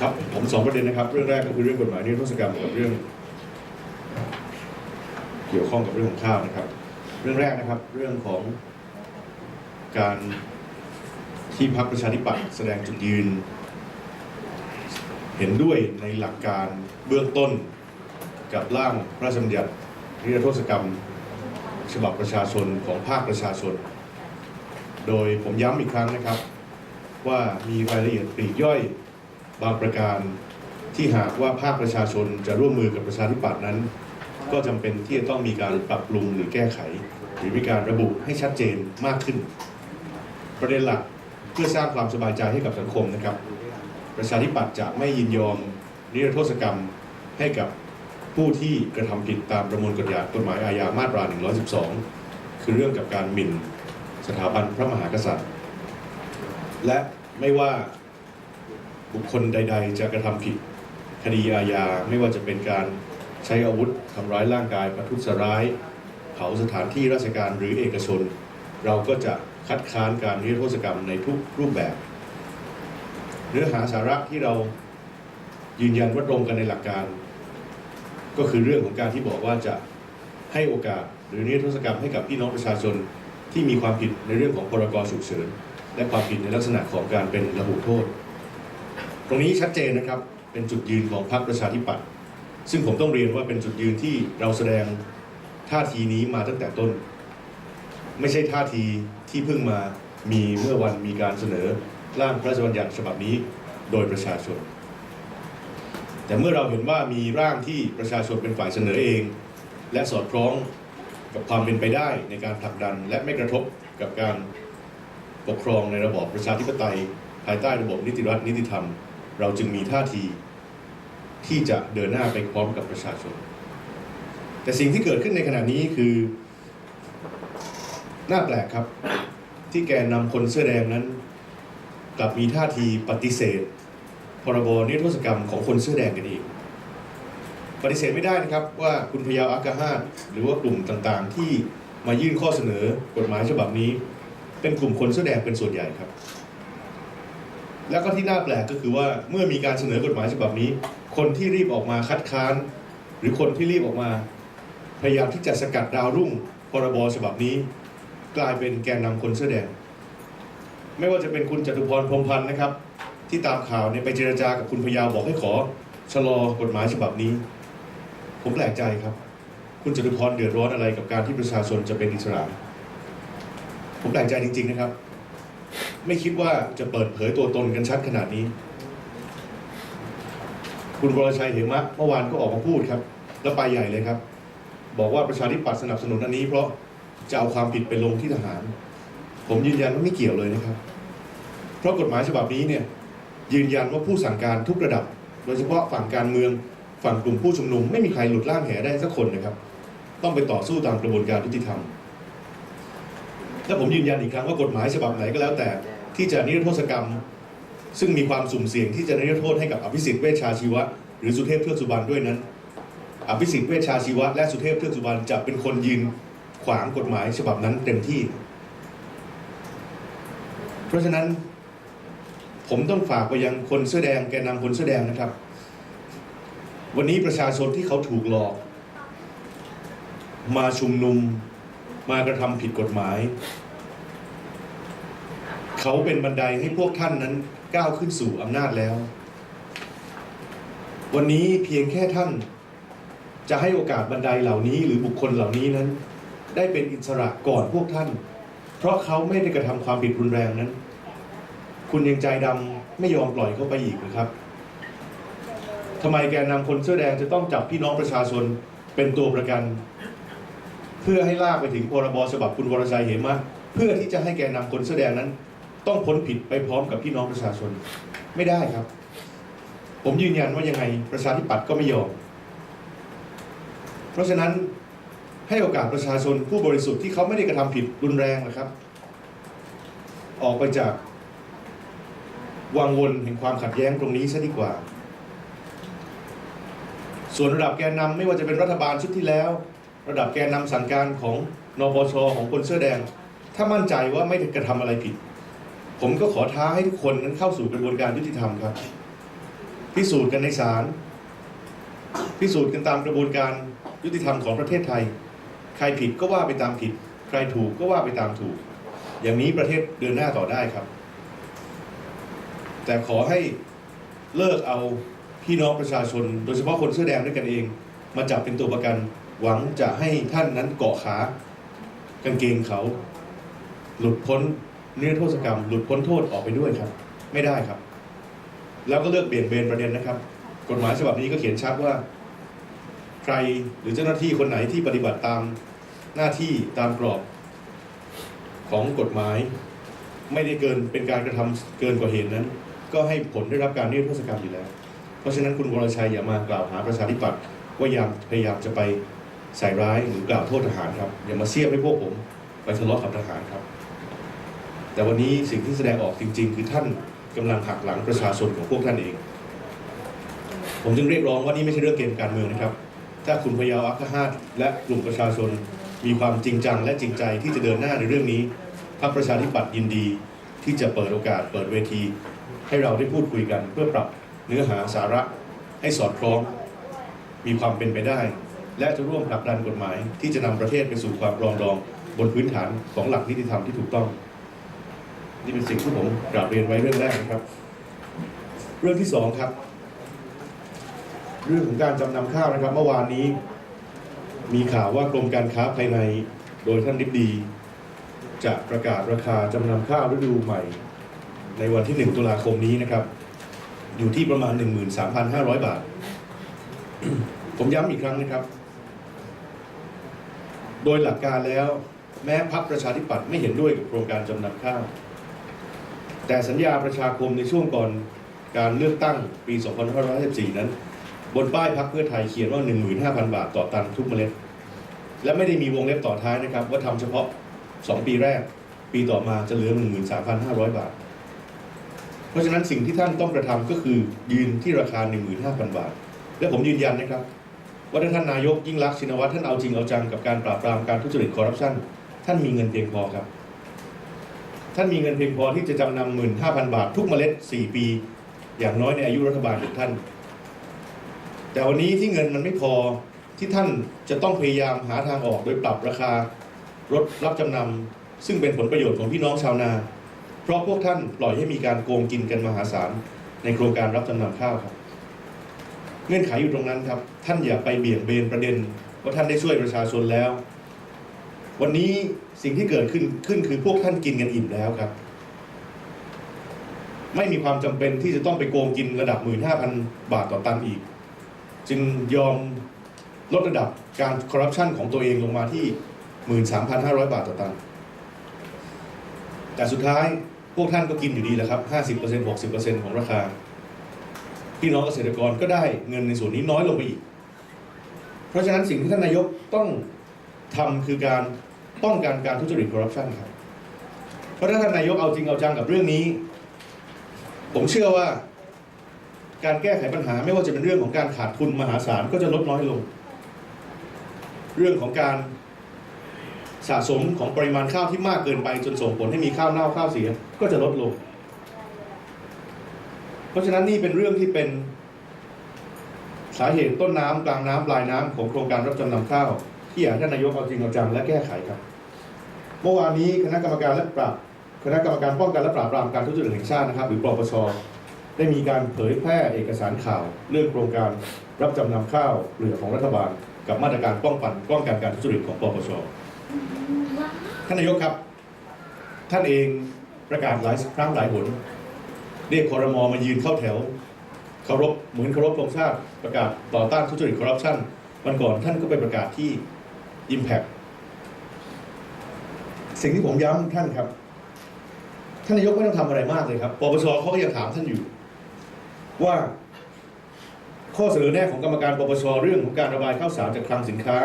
ครับผมสองประเด็นนะครับ เรื่องแรกก็คือเรื่องกฎหมายนิรโทษกรรมกับเรื่อง เกี่ยวข้องกับเรื่องของข้าวนะครับ เรื่องแรกนะครับ เรื่องของการที่พรรคประชาธิปัตย์แสดงจุดยืน เห็นด้วยในหลักการเบื้องต้นกับร่างพระราชบัญญัตินิรโทษกรรม ฉบับประชาชนของภาคประชาชน โดยผมย้ำอีกครั้งนะครับ ว่ามีรายละเอียดปลีกย่อย บางประการที่หากว่าภาคประชาชนจะร่วมมือกับประชาธิปัตย์นั้น ก็จำเป็นที่จะต้องมีการปรับปรุงหรือแก้ไข หรือมีการระบุให้ชัดเจนมากขึ้น ประเด็นหลักเพื่อสร้างความสบายใจให้กับสังคมนะครับ ประชาธิปัตย์จะไม่ยินยอมนิรโทษกรรมให้กับผู้ที่กระทำผิดตามประมวลกฎหมายกฎหมายอาญามาตรา 112 คือเรื่องกับการหมิ่นสถาบันพระมหากษัตริย์ และไม่ว่า บุคคลใด ๆ จะกระทำผิดคดีอาญาไม่ว่าจะเป็นการใช้อาวุธทำร้ายร่างกายประทุษร้าย เผาสถานที่ราชการหรือเอกชน เราก็จะคัดค้านการนิรโทษกรรมในทุกรูปแบบ เนื้อหาสาระที่เรายืนยันว่าตรงกันในหลักการ ก็คือเรื่องของการที่บอกว่าจะให้โอกาสหรือนิรโทษกรรมให้กับพี่น้องประชาชนที่มีความผิดในเรื่องของพรกฉุกเฉินและความผิดในลักษณะของการเป็นระหุโทษ ตรงนี้ชัดเจนนะครับเป็นจุดยืนของพรรคประชาธิปัตย์ซึ่งผมต้องเรียนว่าเป็นจุดยืนที่เราแสดงท่าทีนี้มาตั้งแต่ต้น ไม่ใช่ท่าทีที่เพิ่งมามีเมื่อวันมีการเสนอร่างพระราชบัญญัติฉบับนี้โดยประชาชน แต่เมื่อเราเห็นว่ามีร่างที่ประชาชนเป็นฝ่ายเสนอเอง และสอดคล้องกับความเป็นไปได้ในการผลักดัน และไม่กระทบกับการปกครองในระบอบประชาธิปไตย ภายใต้ระบบนิติรัฐนิติธรรม เราจึงมีท่าทีที่จะเดินหน้าไปพร้อมกับประชาชน แต่สิ่งที่เกิดขึ้นในขณะนี้คือ น่าแปลกครับ ที่แกนนำคนเสื้อแดงนั้น กลับมีท่าทีปฏิเสธ พรบนิรโทษกรรมของคนเสื้อแดงกันอีกปฏิเสธไม่ได้นะครับว่าคุณพยาวอากาฮาหรือว่ากลุ่มต่างๆ ที่มายื่นข้อเสนอกฎหมายฉบับนี้ เป็นกลุ่มคนเสื้อแดงเป็นส่วนใหญ่ครับ แล้วก็ที่น่าแปลกก็คือว่าเมื่อมีการเสนอกฎหมายฉบับนี้ คนที่รีบออกมาคัดค้าน หรือคนที่รีบออกมา พยายามที่จะสกัดดาวรุ่งพรบฉบับนี้ กลายเป็นแกนนำคนเสื้อแดงไม่ว่าจะเป็นคุณจตุพรพรมพันธ์นะครับ ที่ตามข่าวเนี่ยไปเจรจากับคุณพยาวบอกให้ขอชะลอกฎหมายฉบับนี้ ผมแปลกใจครับ คุณจตุพรเดือดร้อนอะไรกับการที่ประชาชนจะเป็นอิสระ ผมแปลกใจจริง ๆ นะครับ ไม่คิดว่าจะเปิดเผยตัวตนกันชัดขนาดนี้ คุณวรชัยเหมะเมื่อวานก็ออกมาพูดครับ แล้วไปใหญ่เลยครับ บอกว่าประชาธิปัตย์สนับสนุนอันนี้ เพราะจะเอาความผิดไปลงที่ทหาร ผมยืนยันว่าไม่เกี่ยวเลยนะครับ เพราะกฎหมายฉบับนี้เนี่ยยืนยันว่าผู้สั่งการทุกระดับ โดยเฉพาะฝั่งการเมืองฝั่งกลุ่มผู้ชุมนุม ไม่มีใครหลุดล่างแหได้สักคนนะครับ ต้องไปต่อสู้ตามกระบวนการยุติธรรม และผมยืนยันอีกครั้งว่ากฎหมายฉบับไหนก็แล้วแต่ที่จะนิรโทษกรรม ซึ่งมีความสุ่มเสี่ยงที่จะนิรโทษให้กับอภิสิทธิ์เวชชาชีวะ หรือสุเทพเทือกสุบรรณด้วยนั้น อภิสิทธิ์เวชชาชีวะและสุเทพเทือกสุบรรณจะเป็นคนยืนขวางกฎหมายฉบับนั้นเต็มที่ เพราะฉะนั้นผมต้องฝากไปยังคนเสื้อแดงแกนนำคนเสื้อแดงนะครับ วันนี้ประชาชนที่เขาถูกหลอก มาชุมนุม มากระทำผิดกฎหมาย เขาเป็นบันไดให้พวกท่านนั้นก้าวขึ้นสู่อำนาจแล้ว วันนี้เพียงแค่ท่าน จะให้โอกาสบันไดเหล่านี้ หรือบุคคลเหล่านี้นั้น ได้เป็นอิสระก่อนพวกท่าน เพราะเขาไม่ได้กระทำความผิดรุนแรงนั้น คุณยังใจดำไม่ยอมปล่อยเขาไปอีกนะครับทำไมแกนนำคนเสื้อแดงจะต้องจับพี่น้องประชาชนเป็นตัวประกัน เพื่อให้ลากไปถึงพรบฉบับคุณวรชัยเหมะเพื่อที่จะให้แกนนำคนเสื้อแดงนั้น ต้องพ้นผิดไปพร้อมกับพี่น้องประชาชนไม่ได้ครับ ผมยืนยันว่ายังไงประชาธิปัตย์ก็ไม่ยอม เพราะฉะนั้นให้โอกาสประชาชนผู้บริสุทธิ์ที่เขาไม่ได้กระทำผิดรุนแรงนะครับ ออกไปจากวังวนแห่งความขัดแย้งตรงนี้ซะดีกว่า ส่วนระดับแกนนำไม่ว่าจะเป็นรัฐบาลชุดที่แล้ว ระดับแกนนำสั่งการของนปชของคนเสื้อแดง ถ้ามั่นใจว่าไม่กระทำอะไรผิด ผมก็ขอท้าให้ทุกคนนั้นเข้าสู่กระบวนการยุติธรรมครับ พิสูจน์กันในศาลพิสูจน์กันตามกระบวนการยุติธรรมของประเทศไทย ใครผิดก็ว่าไปตามผิด ใครถูกก็ว่าไปตามถูก อย่างนี้ประเทศเดินหน้าต่อได้ครับ แต่ขอให้เลิกเอาพี่น้องประชาชน โดยเฉพาะคนเสื้อแดงด้วยกันเอง มาจับเป็นตัวประกัน หวังจะให้ท่านนั้นเกาะขากางเกงเขา หลุดพ้นเนื้อโทษกรรม หลุดพ้นโทษออกไปด้วยครับ ไม่ได้ครับ แล้วก็เลือกเบี่ยงเบนประเด็นนะครับ กฎหมายฉบับนี้ก็เขียนชัดว่า ใครหรือเจ้าหน้าที่คนไหนที่ปฏิบัติตามหน้าที่ตามกรอบของกฎหมาย ไม่ได้เกินเป็นการกระทำเกินกว่าเหตุนั้น ก็ให้ผลได้รับการนิรโทษกรรมอยู่แล้ว เพราะฉะนั้นคุณวรชัยอย่ามากล่าวหาประชาธิปัตย์ว่ายามพยายามจะไป ใส่ร้ายหรือกล่าวโทษทหารครับ อย่ามาเสียบให้พวกผม ไปทะเลาะกับทหารครับ แต่วันนี้สิ่งที่แสดงออกจริง ๆ คือท่านกำลังหักหลังประชาชนของพวกท่านเอง ผมจึงเรียกร้องว่านี่ไม่ใช่เรื่องเกมการเมืองนะครับ ถ้าคุณพยาวอัคคาตและกลุ่มประชาชนมีความจริงจังและจริงใจที่จะเดินหน้าในเรื่องนี้พรรคประชาธิปัตย์ยินดีที่จะเปิดโอกาสเปิดเวที ให้เราได้พูดคุยกัน เพื่อปรับเนื้อหาสาระให้สอดคล้อง มีความเป็นไปได้ และจะร่วมผลักดันกฎหมาย ที่จะนำประเทศไปสู่ความปรองดอง บนพื้นฐานของหลักนิติธรรมที่ถูกต้อง นี่เป็นสิ่งที่ผมกราบเรียนไว้เรื่องแรกนะครับ เรื่องที่สองครับ เรื่องของการจำนำข้าวนะครับ เมื่อวานนี้ มีข่าวว่ากรมการค้าภายใน โดยท่านดิบดี จะประกาศราคาจำนำข้าวฤดูใหม่ ในวันที่ 1 ตุลาคมนี้นะครับ อยู่ที่ประมาณ 13,500 บาท ผมย้ำอีกครั้งนะครับ โดยหลักการแล้ว แม้พรรคประชาธิปัตย์ไม่เห็นด้วยกับโครงการจำนำข้าว แต่สัญญาประชาคมในช่วงก่อนการเลือกตั้งปี 2554 นั้น บนป้ายพรรคเพื่อไทยเขียนว่า 15,000 บาทต่อตันทุกเมล็ด และไม่ได้มีวงเล็บต่อท้ายนะครับ ว่าทำเฉพาะ 2 ปีแรก ปีต่อมาจะเหลือ 13,500 บาท เพราะฉะนั้นสิ่งที่ท่านต้องกระทำก็คือยืนที่ราคา 15,000 บาท และผมยืนยันนะครับ ว่าท่านนายกยิ่งรักชินวัตรท่านเอาจริงเอาจังกับการปราบปรามการทุจริตคอร์รัปชันท่านมีเงินเพียงพอครับ ท่านมีเงินเพียงพอที่จะจำนำหมื่นห้าพันบาททุกเมล็ด4ปี อย่างน้อยในอายุรัฐบาลของท่าน แต่วันนี้ที่เงินมันไม่พอที่ท่านจะต้องพยายามหาทางออกโดยปรับราคารถรับจำนำซึ่งเป็นผลประโยชน์ของพี่น้องชาวนา เพราะพวกท่านปล่อยให้มีการโกงกินกันมหาศาลในโครงการรับจำนำข้าวครับ เงื่อนไขอยู่ตรงนั้นครับ ท่านอย่าไปเบี่ยงเบนประเด็นว่าท่านได้ช่วยประชาชนแล้ว วันนี้สิ่งที่เกิดขึ้นขึ้นคือพวกท่านกินกันอิ่มแล้วครับ ไม่มีความจำเป็นที่จะต้องไปโกงกินระดับ 15,000 บาทต่อตันอีก จึงยอมลดระดับการคอร์รัปชันของตัวเองลงมาที่ 13,500 บาทต่อตัน แต่สุดท้ายพวกท่านก็กินอยู่ดีแหละครับ 50% 60%ของราคา พี่น้องเกษตรกรก็ได้เงินในส่วนนี้น้อยลงไปอีก เพราะฉะนั้นสิ่งที่ท่านนายกต้องทำคือการป้องกันการทุจริตคอร์รัปชันครับ เพราะถ้าท่านนายกเอาจริงเอาจังกับเรื่องนี้ ผมเชื่อว่า การแก้ไขปัญหาไม่ว่าจะเป็นเรื่องของการขาดทุนมหาศาลก็จะลดน้อยลง เรื่องของการสะสมของปริมาณข้าวที่มากเกินไปจนส่งผลให้มีข้าวเน่าข้าวเสียก็จะลดลง เพราะฉะนั้นนี่เป็นเรื่องที่เป็นสาเหตุต้นน้ำกลางน้ำปลายน้ำของโครงการรับจำนำข้าว ที่อยากให้ท่านนายกเอาจริงเอาจังและแก้ไขครับ เมื่อวานนี้คณะกรรมการและปราบคณะกรรมการป้องกันและปราบปรามการทุจริตแห่งชาตินะครับ หรือปปชได้มีการเผยแพร่เอกสารข่าว เรื่องโครงการรับจำนำข้าวเปลือกของรัฐบาล กับมาตรการป้องกันป้องกันการทุจริตของปปชท่านนายกครับ ท่านเองประกาศหลายครั้งหลายหน เรียกคอรมอมายืนเข้าแถวเคารพเหมือนเคารพธงชาติประกาศต่อต้านทุจริตคอร์รัปชันวันก่อนท่านก็ไปประกาศที่ Impact สิ่งที่ผมย้ำท่านครับ ท่านนายกไม่ต้องทำอะไรมากเลยครับปปชเขาก็ยังถามท่านอยู่ ว่า ข้อเสนอแนะของกรรมการปปชเรื่องของการระบายข้าวสารจากคลังสินค้า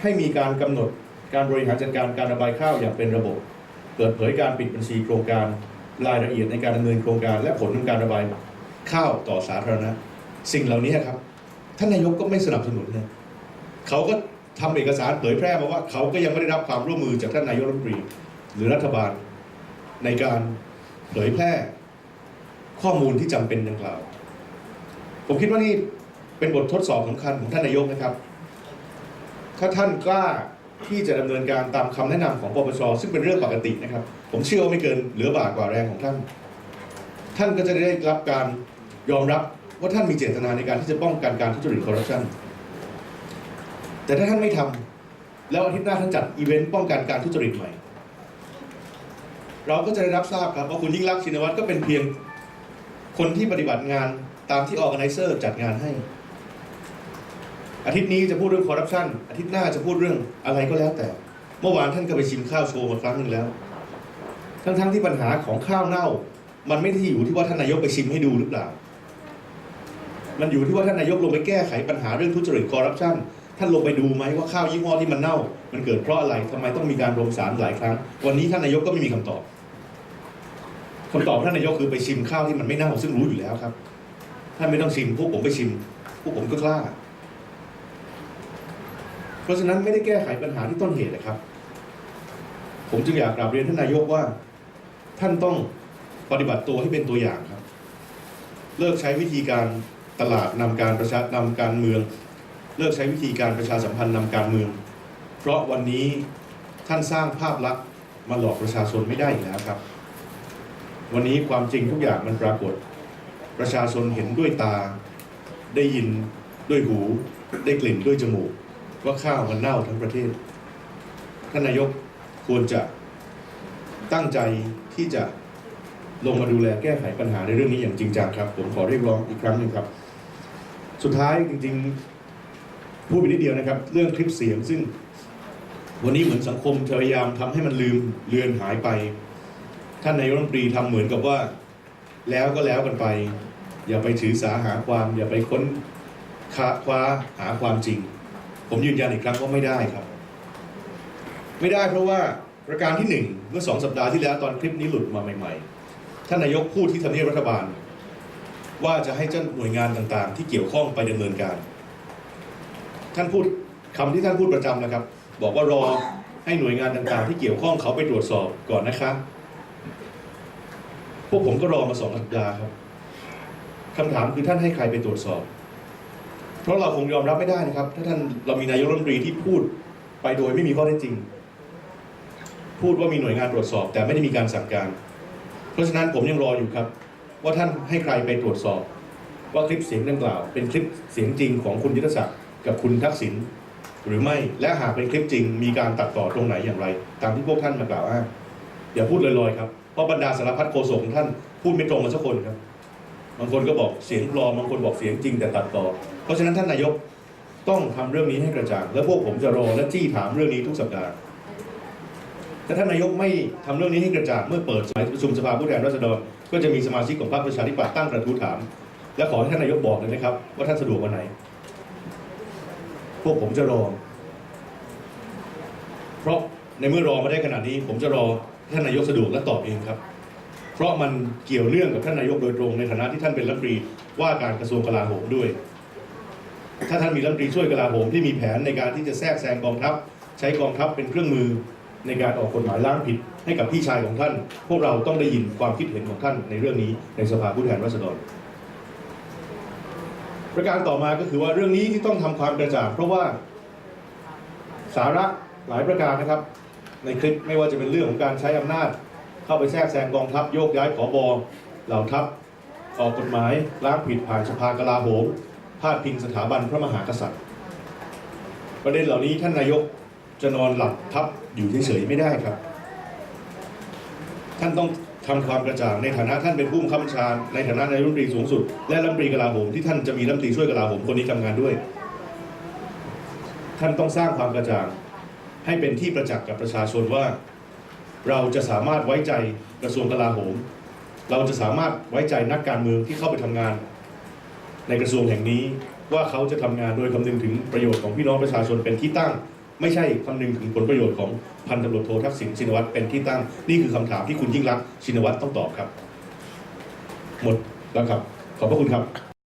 ให้มีการกำหนดการบริหารจัดการการระบายข้าวอย่างเป็นระบบ เปิดเผยการปิดบัญชีโครงการ รายละเอียดในการดำเนินโครงการ และผลของการระบายข้าวต่อสาธารณะ สิ่งเหล่านี้ครับ ท่านนายกก็ไม่สนับสนุนนะเขาก็ทำเอกสารเผยแพร่มาว่าเขาก็ยังไม่ได้รับความร่วมมือจากท่านนายกรัฐมนตรี หรือรัฐบาล ในการเผยแพร่ข้อมูลที่จำเป็นดังกล่าว ผมคิดว่านี่เป็นบททดสอบสำคัญของท่านนายกนะครับ ถ้าท่านกล้า ที่จะดำเนินการตามคำแนะนำของปปชซึ่งเป็นเรื่องปกตินะครับ ผมเชื่อว่าไม่เกินเหลือบากกว่าแรงของท่าน ท่านก็จะได้รับการยอมรับว่าท่านมีเจตนาในการที่จะป้องกันการทุจริตคอร์รัปชันแต่ถ้าท่านไม่ทำแล้วอาทิตย์หน้าท่านจัดอีเวนต์ป้องกันการทุจริตใหม่ เราก็จะได้รับทราบครับว่าคุณยิ่งรักชินวัตรก็เป็นเพียงคนที่ปฏิบัติงานตามที่ออ g a แ i เซอร์จัดงานให้ อาทิตย์นี้จะพูดเรื่องคอร์รัปชันอาทิตย์หน้าจะพูดเรื่องอะไรก็แล้วแต่ เมื่อวานท่านก็ไปชิมข้าวโชว์มาครั้งหนึ่งแล้ว ทั้งๆที่ปัญหาของข้าวเน่า มันไม่ได้อยู่ที่ว่าท่านนายกไปชิมให้ดูหรือเปล่า มันอยู่ที่ว่าท่านนายกลงไปแก้ไขปัญหาเรื่องทุจริตคอร์รัปชันท่านลงไปดูไหมว่าข้าวยี่ห้อที่มันเน่า มันเกิดเพราะอะไรทำไมต้องมีการรวมสารหลายครั้ง วันนี้ท่านนายกก็ไม่มีคำตอบคำตอบท่านนายกคือไปชิมข้าวที่มันไม่เน่าซึ่งรู้อยู่แล้วครับท่านไม่ต้องชิมพวกผมไปชิมพวกผมก็กล้า เพราะฉะนั้นไม่ได้แก้ไขปัญหาที่ต้นเหตุนะครับ ผมจึงอยากกราบเรียนท่านนายกว่า ท่านต้องปฏิบัติตัวให้เป็นตัวอย่างครับ เลิกใช้วิธีการตลาดนำการประชานำการเมือง เลิกใช้วิธีการประชาสัมพันธ์นำการเมือง เพราะวันนี้ท่านสร้างภาพลักษณ์มาหลอกประชาชนไม่ได้อีกแล้วครับ วันนี้ความจริงทุกอย่างมันปรากฏ ประชาชนเห็นด้วยตา ได้ยินด้วยหู ได้กลิ่นด้วยจมูก ว่าข้าวมันเน่าทั้งประเทศ ท่านนายกควรจะตั้งใจที่จะลงมาดูแลแก้ไขปัญหาในเรื่องนี้อย่างจริงจังครับ ผมขอเรียกร้องอีกครั้งหนึ่งครับ สุดท้ายจริงๆพูดไปนิดเดียวนะครับ เรื่องคลิปเสียงซึ่ง วันนี้เหมือนสังคมพยายามทำให้มันลืมเลือนหายไป ท่านนายกรัฐมนตรีทำเหมือนกับว่า แล้วก็แล้วกันไป อย่าไปถือสาหาความ อย่าไปค้นคาคว้าหาความจริง ผมยืนยันอีกครั้งว่าไม่ได้ครับ ไม่ได้เพราะว่าประการที่หนึ่งเมื่อสองสัปดาห์ที่แล้วตอนคลิปนี้หลุดมาใหม่ๆ ท่านนายกพูดที่ทำเนียบรัฐบาล ว่าจะให้เจ้าหน่วยงานต่างๆ ที่เกี่ยวข้องไปดำเนินการ ท่านพูดคำที่ท่านพูดประจำนะครับ บอกว่ารอให้หน่วยงานต่างๆ ที่เกี่ยวข้องเขาไปตรวจสอบก่อนนะครับพวกผมก็รอมาสองสัปดาห์ครับคำถามคือท่านให้ใครไปตรวจสอบ เพราะเราคงยอมรับไม่ได้นะครับ ถ้าท่านเรามีนายกรัฐมนตรีที่พูดไปโดยไม่มีข้อเท็จจริง พูดว่ามีหน่วยงานตรวจสอบ แต่ไม่ได้มีการสั่งการ เพราะฉะนั้นผมยังรออยู่ครับ ว่าท่านให้ใครไปตรวจสอบ ว่าคลิปเสียงดังกล่าว เป็นคลิปเสียงจริงของคุณยุทธศักดิ์กับคุณทักษิณหรือไม่และหากเป็นคลิปจริง มีการตัดต่อตรงไหนอย่างไร ตามที่พวกท่านมากล่าวอ้างอย่าพูดลอยๆครับเพราะบรรดาสารพัดโฆษกของท่านพูดไม่ตรงกันสักคนครับ บางคนก็บอกเสียงปลอมบางคนบอกเสียงจริงแต่ตัดต่อ เพราะฉะนั้นท่านนายกต้องทำเรื่องนี้ให้กระจ่าง และพวกผมจะรอและจี้ถามเรื่องนี้ทุกสัปดาห์ ถ้าท่านนายกไม่ทำเรื่องนี้ให้กระจ่างเมื่อเปิดสมัยประชุมสภาผู้แทนราษฎร ก็จะมีสมาชิกของพรรคประชาธิปัตย์ตั้งกระทู้ถาม และขอให้ท่านนายกบอกเลยนะครับว่าท่านสะดวกวันไหน พวกผมจะรอ เพราะในเมื่อรอมาได้ขนาดนี้ ผมจะรอท่านนายกสะดวกและตอบเองครับ เพราะมันเกี่ยวเนื่องกับท่านนายกโดยตรง ในฐานะที่ท่านเป็นรัฐมนตรีว่าการกระทรวงกลาโหมด้วย ถ้าท่านมีรัฐมนตรีช่วยกลาโหมที่มีแผนในการที่จะแทรกแซงกองทัพ ใช้กองทัพเป็นเครื่องมือในการออกกฎหมายล้างผิดให้กับพี่ชายของท่าน พวกเราต้องได้ยินความคิดเห็นของท่านในเรื่องนี้ในสภาผู้แทนราษฎร ประการต่อมาก็คือว่าเรื่องนี้ที่ต้องทำความกระจ่างเพราะว่าสาระหลายประการนะครับ ในคลิปไม่ว่าจะเป็นเรื่องของการใช้อำนาจ เข้าไปแทรกแซงกองทัพโยกย้ายผอบอเหล่าทัพออกกฎหมายล้างผิดผ่านสภากลาโหมพาดพิงสถาบันพระมหากษัตริย์ ประเด็นเหล่านี้ท่านนายกจะนอนหลับทับอยู่เฉยๆไม่ได้ครับ ท่านต้องทำความกระจ่างในฐานะท่านเป็นผู้บังคับบัญชาในฐานะนายรัฐมนตรีสูงสุด และรัฐมนตรีกลาโหมที่ท่านจะมีรัฐมนตรีช่วยกลาโหมคนนี้ทำงานด้วย ท่านต้องสร้างความกระจ่างให้เป็นที่ประจักษ์กับประชาชนว่า เราจะสามารถไว้ใจกระทรวงกลาโหม เราจะสามารถไว้ใจนักการเมืองที่เข้าไปทำงาน ในกระทรวงแห่งนี้ว่าเขาจะทำงานโดยคำนึงถึงประโยชน์ของพี่น้องประชาชนเป็นที่ตั้ง ไม่ใช่คำนึงถึงผลประโยชน์ของพันตำรวจโททักษิณชินวัตรเป็นที่ตั้ง นี่คือคำถามที่คุณยิ่งรักชินวัตรต้องตอบครับ หมดแล้วครับ ขอบพระคุณครับ